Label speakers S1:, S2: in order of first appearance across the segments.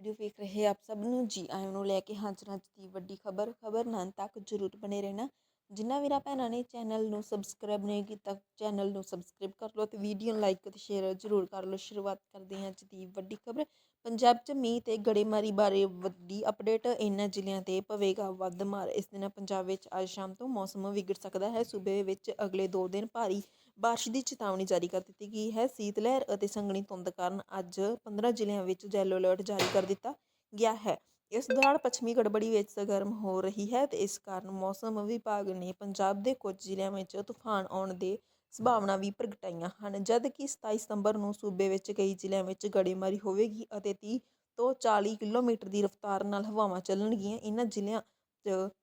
S1: Video ਵੇਖ ਰਹੇ ਆਪ ਸਭ ਨੂੰ। ਜੀ ਆਇਆਂ ਨੂੰ ਲੈ ਕੇ ਹਾਜ਼ਰ ਅੱਜ ਦੀ ਵੱਡੀ ਖਬਰ ਖਬਰ ਨਾਲ ਤੱਕ ਜ਼ਰੂਰ ਬਣੇ ਰਹਿਣਾ। ਜਿੰਨਾ ਵੀਰਾਂ ਭੈਣਾਂ ਨੇ ਚੈਨਲ ਨੂੰ ਸਬਸਕ੍ਰਾਈਬ ਨਹੀਂ ਕੀਤਾ, ਚੈਨਲ ਨੂੰ ਸਬਸਕ੍ਰਾਈਬ ਕਰ ਲਓ ਤੇ ਵੀਡੀਓ ਨੂੰ ਲਾਈਕ ਅਤੇ ਸ਼ੇਅਰ ਜ਼ਰੂਰ ਕਰ ਲਓ। ਸ਼ੁਰੂਆਤ ਕਰਦੇ ਹਾਂ ਅੱਜ ਦੀ ਵੱਡੀ ਖਬਰ। ਪੰਜਾਬ 'ਚ ਮੀਂਹ ਤੇ ਗੜੇਮਾਰੀ ਬਾਰੇ ਵੱਡੀ ਅਪਡੇਟ ਇਹਨਾਂ ਜ਼ਿਲ੍ਹਿਆਂ ਤੇ ਪਵੇਗਾ ਵੱਧ ਮਾਰ। ਇਸ ਦਿਨ ਪੰਜਾਬ ਵਿੱਚ ਅੱਜ ਸ਼ਾਮ ਤੋਂ ਮੌਸਮ ਵਿਗੜ ਸਕਦਾ ਹੈ। ਸੂਬੇ ਵਿੱਚ ਅਗਲੇ 2 ਦਿਨ ਭਾਰੀ ਬਾਰਿਸ਼ ਦੀ ਚੇਤਾਵਨੀ ਜਾਰੀ ਕਰ ਦਿੱਤੀ ਗਈ ਹੈ। ਸੀਤ ਲਹਿਰ ਅਤੇ ਸੰਘਣੀ ਧੁੰਦ ਕਾਰਨ ਅੱਜ 15 ਜ਼ਿਲ੍ਹਿਆਂ ਵਿੱਚ ਯੈਲੋ ਅਲਰਟ ਜਾਰੀ ਕਰ ਦਿੱਤਾ ਗਿਆ ਹੈ। ਇਸ ਦੌਰਾਨ ਪੱਛਮੀ ਗੜਬੜੀ ਵਿੱਚ ਸਰਗਰਮ ਹੋ ਰਹੀ ਹੈ ਤੇ ਇਸ ਕਾਰਨ ਮੌਸਮ ਵਿਭਾਗ ਨੇ ਪੰਜਾਬ ਦੇ ਕੁਝ ਜ਼ਿਲ੍ਹਿਆਂ ਵਿੱਚ ਤੂਫਾਨ ਆਉਣ ਦੇ ਸੰਭਾਵਨਾ ਵੀ ਪ੍ਰਗਟਾਈਆਂ ਹਨ। ਜਦ ਕਿ 27 ਸਤੰਬਰ ਨੂੰ ਸੂਬੇ ਵਿੱਚ ਕਈ ਜ਼ਿਲ੍ਹਿਆਂ ਵਿੱਚ ਗੜੇਮਾਰੀ ਹੋਵੇਗੀ ਅਤੇ 30 ਤੋਂ 40 ਕਿਲੋਮੀਟਰ ਦੀ ਰਫ਼ਤਾਰ ਨਾਲ ਹਵਾਵਾਂ ਚੱਲਣਗੀਆਂ। ਇਹਨਾਂ ਜ਼ਿਲ੍ਹਿਆਂ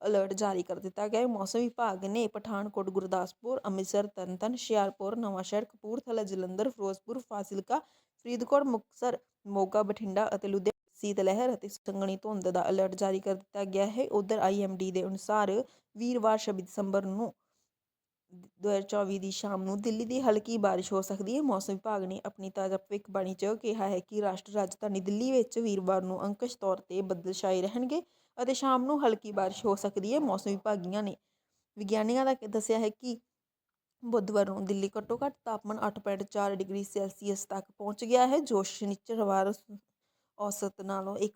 S1: ਅਲਰਟ ਜਾਰੀ ਕਰ ਦਿੱਤਾ ਗਿਆ ਮੌਸਮ ਵਿਭਾਗ ਨੇ ਪਠਾਨਕੋਟ, ਗੁਰਦਾਸਪੁਰ, ਅੰਮ੍ਰਿਤਸਰ, ਤਰਨਤਾਰਨ, ਹੁਸ਼ਿਆਰਪੁਰ, ਨਵਾਂਸ਼ਹਿਰ, ਕਪੂਰਥਲਾ, ਜਲੰਧਰ, ਫਿਰੋਜ਼ਪੁਰ, ਫਾਜ਼ਿਲਕਾ, ਫਰੀਦਕੋਟ, ਮੁਕਤਸਰ, ਮੋਗਾ, ਬਠਿੰਡਾ ਅਤੇ ਲੁਧਿਆਣਾ ਸੀਤ ਲਹਿਰ ਅਤੇ ਸੰਘਣੀ ਧੁੰਦ ਦਾ ਅਲਰਟ ਜਾਰੀ ਕਰ ਦਿੱਤਾ ਗਿਆ ਹੈ। ਉਧਰ ਆਈਐਮਡੀ ਦੇ ਅਨੁਸਾਰ ਵੀਰਵਾਰ 26 ਦਸੰਬਰ ਨੂੰ 2024 ਦੀ ਸ਼ਾਮ ਨੂੰ ਦਿੱਲੀ ਦੀ ਹਲਕੀ ਬਾਰਿਸ਼ ਹੋ ਸਕਦੀ ਹੈ ਮੌਸਮ ਵਿਭਾਗ ਨੇ ਆਪਣੀ ਤਾਜ਼ਾ ਭਵਿੱਖਬਾਣੀ 'ਚ ਕਿਹਾ ਹੈ ਕਿ ਰਾਸ਼ਟਰ ਰਾਜਧਾਨੀ ਦਿੱਲੀ ਵਿੱਚ ਵੀਰਵਾਰ ਨੂੰ ਅੰਕਸ਼ ਤੌਰ ਤੇ ਬੱਦਲ ਛਾਏ ਰਹਿਣਗੇ ਅਤੇ ਸ਼ਾਮ ਨੂੰ ਹਲਕੀ ਬਾਰਿਸ਼ ਹੋ ਸਕਦੀ ਹੈ ਮੌਸਮ ਵਿਭਾਗੀਆਂ ਨੇ ਵਿਗਿਆਨੀਆਂ ਦਾ ਦੱਸਿਆ ਹੈ ਕਿ ਬੁੱਧਵਾਰ ਨੂੰ ਦਿੱਲੀ ਘੱਟੋ ਘੱਟ ਤਾਪਮਾਨ 8.4 ਡਿਗਰੀ ਸੈਲਸੀਅਸ ਤੱਕ ਪਹੁੰਚ ਗਿਆ ਹੈ ਜੋ ਸ਼ਨੀਚਰਵਾਰ ਔਸਤ ਨਾਲੋਂ 1.